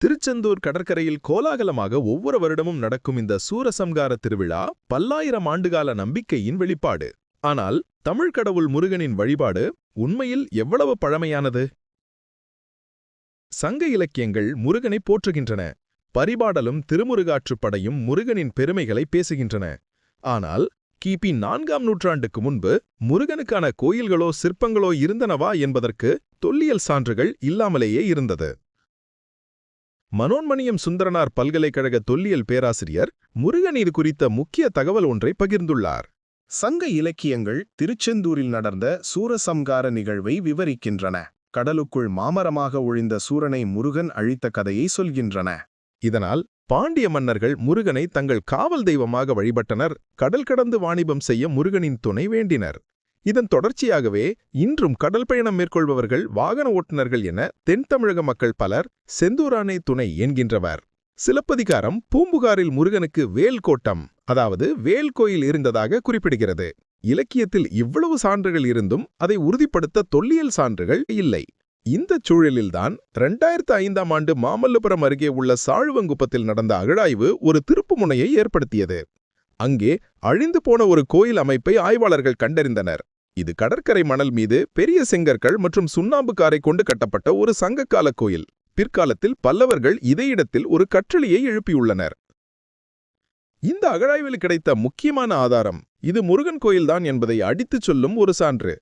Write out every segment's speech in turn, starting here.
திருச்செந்தூர் கடற்கரையில் கோலாகலமாக ஒவ்வொரு வருடமும் நடக்கும் இந்த சூரசம்கார திருவிழா பல்லாயிரம் ஆண்டுகால நம்பிக்கையின் வெளிப்பாடு. ஆனால் தமிழ் கடவுள் முருகனின் வழிபாடு உண்மையில் எவ்வளவு பழமையானது? சங்க இலக்கியங்கள் முருகனை போற்றுகின்றன. பரிபாடலும் திருமுருகாற்றுப் படையும் முருகனின் பெருமைகளை பேசுகின்றன. ஆனால் கிபி நான்காம் நூற்றாண்டுக்கு முன்பு முருகனுக்கான கோயில்களோ சிற்பங்களோ இருந்தனவா என்பதற்கு தொல்லியல் சான்றுகள் இல்லாமலேயே இருந்தது. மனோன்மணியம் சுந்தரனார் பல்கலைக்கழக தொல்லியல் பேராசிரியர் முருகன் இது குறித்த முக்கிய தகவல் ஒன்றை பகிர்ந்துள்ளார். சங்க இலக்கியங்கள் திருச்செந்தூரில் நடந்த சூரசம்கார நிகழ்வை விவரிக்கின்றன. கடலுக்குள் மாமரமாக ஒழிந்த சூரனை முருகன் அழித்த கதையை சொல்கின்றன. இதனால் பாண்டிய மன்னர்கள் முருகனை தங்கள் காவல் தெய்வமாக வழிபட்டனர். கடல் கடந்து வாணிபம் செய்ய முருகனின் துணை வேண்டினர். இதன் தொடர்ச்சியாகவே இன்றும் கடல் பயணம் மேற்கொள்பவர்கள் வாகன ஓட்டுநர்கள் என தென் தமிழக மக்கள் பலர் செந்தூரானை துணை என்கின்றவர். சிலப்பதிகாரம் பூம்புகாரில் முருகனுக்கு வேல் கோட்டம் அதாவது வேல் கோயில் இருந்ததாக குறிப்பிடுகிறது. இலக்கியத்தில் இவ்வளவு சான்றுகள் இருந்தும் அதை உறுதிப்படுத்த தொல்லியல் சான்றுகள் இல்லை. இந்தச் சூழலில்தான் ரெண்டாயிரத்து ஐந்தாம் ஆண்டு மாமல்லபுரம் அருகே உள்ள சாழ்வங்குப்பத்தில் நடந்த அகழாய்வு ஒரு திருப்புமுனையை ஏற்படுத்தியது. அங்கே அழிந்து போன ஒரு கோயில் அமைப்பை ஆய்வாளர்கள் கண்டறிந்தனர். இது கடற்கரை மணல் மீது பெரிய செங்கற்கள் மற்றும் சுண்ணாம்பு காரை கொண்டு கட்டப்பட்ட ஒரு சங்ககால கோயில். பிற்காலத்தில் பல்லவர்கள் இதே இடத்தில் ஒரு கற்றளியை எழுப்பியுள்ளனர். இந்த அகழாய்வில் கிடைத்த முக்கியமான ஆதாரம் இது முருகன் கோயில்தான் என்பதை அடித்துச் சொல்லும் ஒரு சான்று.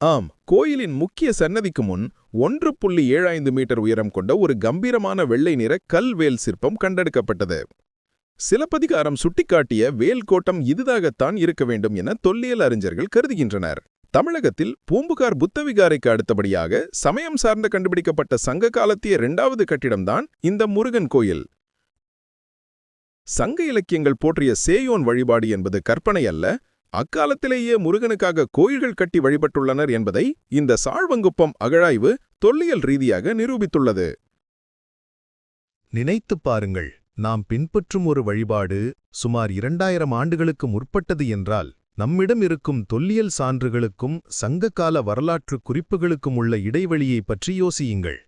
ஆம் கோயிலின் முக்கிய சன்னதிக்கு முன் ஒன்று புள்ளி ஏழாய்ந்து மீட்டர் உயரம் கொண்ட ஒரு கம்பீரமான வெள்ளை நிற கல் வேல் சிற்பம் கண்டெடுக்கப்பட்டது. சிலப்பதிகாரம் சுட்டிக்காட்டிய வேல் கோட்டம் இதுதாகத்தான் இருக்க வேண்டும் என தொல்லியல் அறிஞர்கள் கருதுகின்றனர். தமிழகத்தில் பூம்புகார் புத்தவிகாரைக்கு அடுத்தபடியாக சமயம் சார்ந்த கண்டுபிடிக்கப்பட்ட சங்க காலத்திய இரண்டாவது கட்டிடம்தான் இந்த முருகன் கோயில். சங்க இலக்கியங்கள் போற்றிய சேயோன் வழிபாடு என்பது கற்பனை அல்ல அக்காலத்திலேயே முருகனுக்காக கோயில்கள் கட்டி வழிபட்டுள்ளனர் என்பதை இந்த சாழ்வங்குப்பம் அகழாய்வு தொல்லியல் ரீதியாக நிரூபித்துள்ளது. நினைத்துப் பாருங்கள் நாம் பின்பற்றும் ஒரு வழிபாடு சுமார் இரண்டாயிரம் ஆண்டுகளுக்கு முற்பட்டது என்றால் நம்மிடம் இருக்கும் தொல்லியல் சான்றுகளுக்கும் சங்ககால வரலாற்று குறிப்புகளுக்கும் உள்ள இடைவெளியைப் பற்றி யோசியுங்கள்.